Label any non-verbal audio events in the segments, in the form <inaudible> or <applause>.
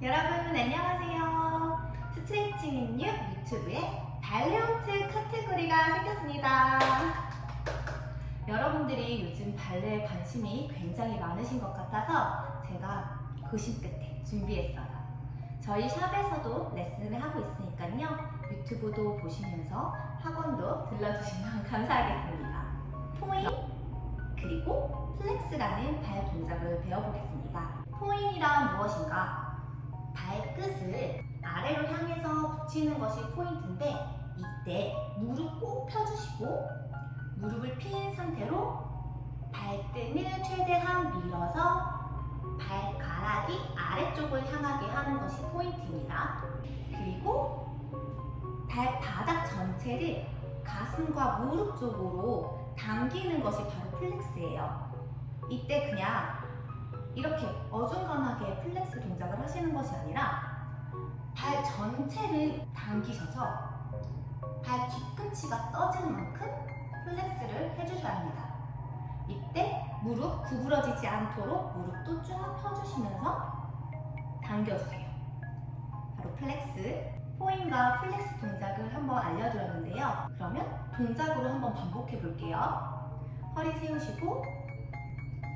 여러분 안녕하세요. 스트레칭 인뉴 유튜브에 발레아트 카테고리가 생겼습니다. 여러분들이 요즘 발레에 관심이 굉장히 많으신 것 같아서 제가 고심 끝에 준비했어요. 저희 샵에서도 레슨을 하고 있으니까요. 유튜브도 보시면서 학원도 들러주시면 <laughs> 감사하겠습니다. 포인 그리고 플렉스라는 발 동작을 배워보겠습니다. 포인이란 무엇인가? 붙이는 것이 포인트인데 이때 무릎 꼭 펴주시고 무릎을 핀 상태로 발등을 최대한 밀어서 발가락이 아래쪽을 향하게 하는 것이 포인트입니다. 그리고 발바닥 전체를 가슴과 무릎 쪽으로 당기는 것이 바로 플렉스예요. 이때 그냥 이렇게 어중간하게 플렉스 동작을 하시는 것이 아니라 발 전체를 당기셔서 발 뒤꿈치가 떠지는 만큼 플렉스를 해주셔야 합니다. 이때 무릎 구부러지지 않도록 무릎도 쫙 펴주시면서 당겨주세요. 바로 플렉스. 포인과 플렉스 동작을 한번 알려드렸는데요. 그러면 동작으로 한번 반복해 볼게요. 허리 세우시고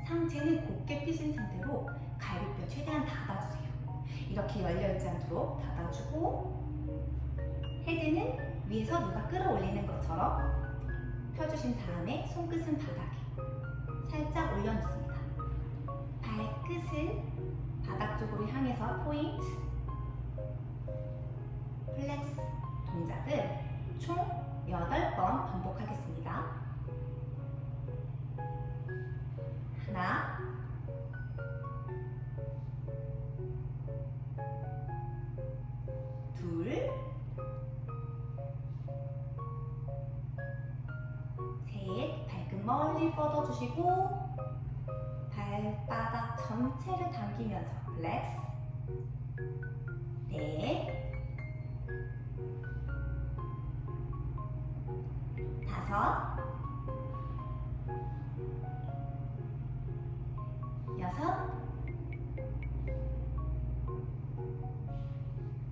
상체는 곧게 펴신 상태로 갈비뼈 최대한 닫아주세요. 이렇게 열려있지 않도록 닫아주고 헤드는 위에서 누가 끌어올리는 것처럼 펴주신 다음에 손끝은 바닥에 살짝 올려놓습니다. 발끝을 바닥 쪽으로 향해서 포인트 플렉스 동작을 총 8번 반복하겠습니다. 둘, 셋, 발끝 멀리 뻗어주시고 발바닥 전체를 당기면서 플렉스 넷, 다섯, 여섯,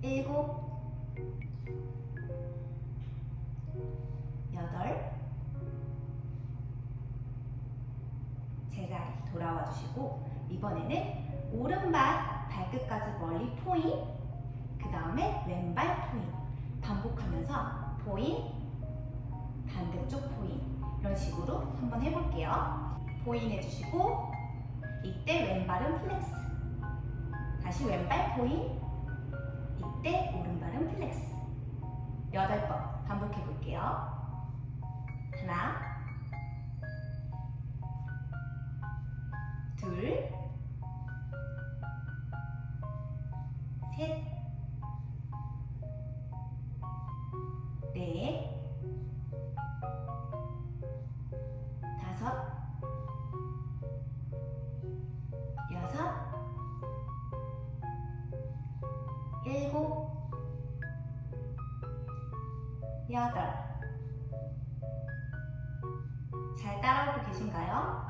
일곱, 여덟, 제자리 돌아와 주시고 이번에는 오른발 발끝까지 멀리 포인, 그 다음에 왼발 포인. 반복하면서 포인, 반대쪽 포인. 이런 식으로 한번 해볼게요. 포인 해주시고 이때 왼발은 플렉스. 다시 왼발 포인 이때 오른발은 여덟 번 반복해 볼게요. 하나 둘 셋, 넷, 다섯, 여섯, 일곱, 여덟. 잘 따라오고 계신가요?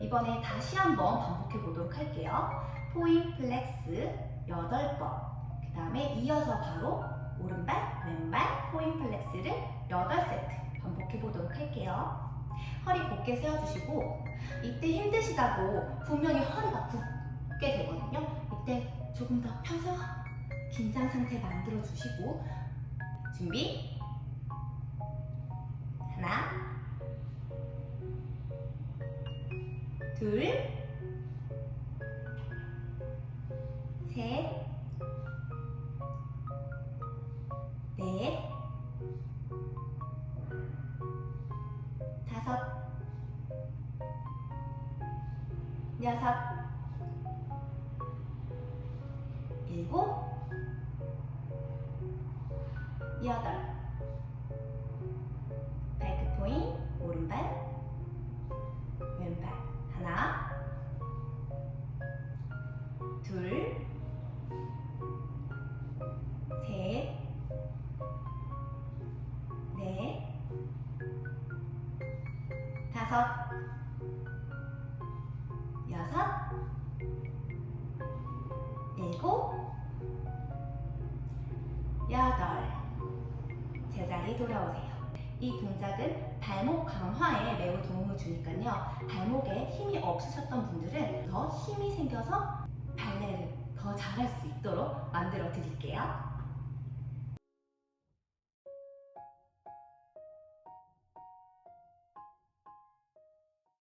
이번에 다시 한번 반복해 보도록 할게요. 포인 플렉스 8번. 그 다음에 이어서 바로 오른발, 왼발 포인 플렉스를 8세트 반복해 보도록 할게요. 허리 곧게 세워주시고 이때 힘드시다고 분명히 허리가 굽게 되거든요. 이때 조금 더 펴서 긴장 상태 만들어 주시고 준비 둘 셋, 넷, 다섯, 여섯, 일곱, 여덟. 발끝 포인, 오른발, 둘, 셋, 넷, 다섯, 여섯, 일곱, 여덟. 제자리 돌아오세요. 이 동작은 발목 강화에 매우 도움을 주니까요. 발목에 힘이 없으셨던 분들은 더 힘이 생겨서 더 잘할 수 있도록 만들어 드릴게요.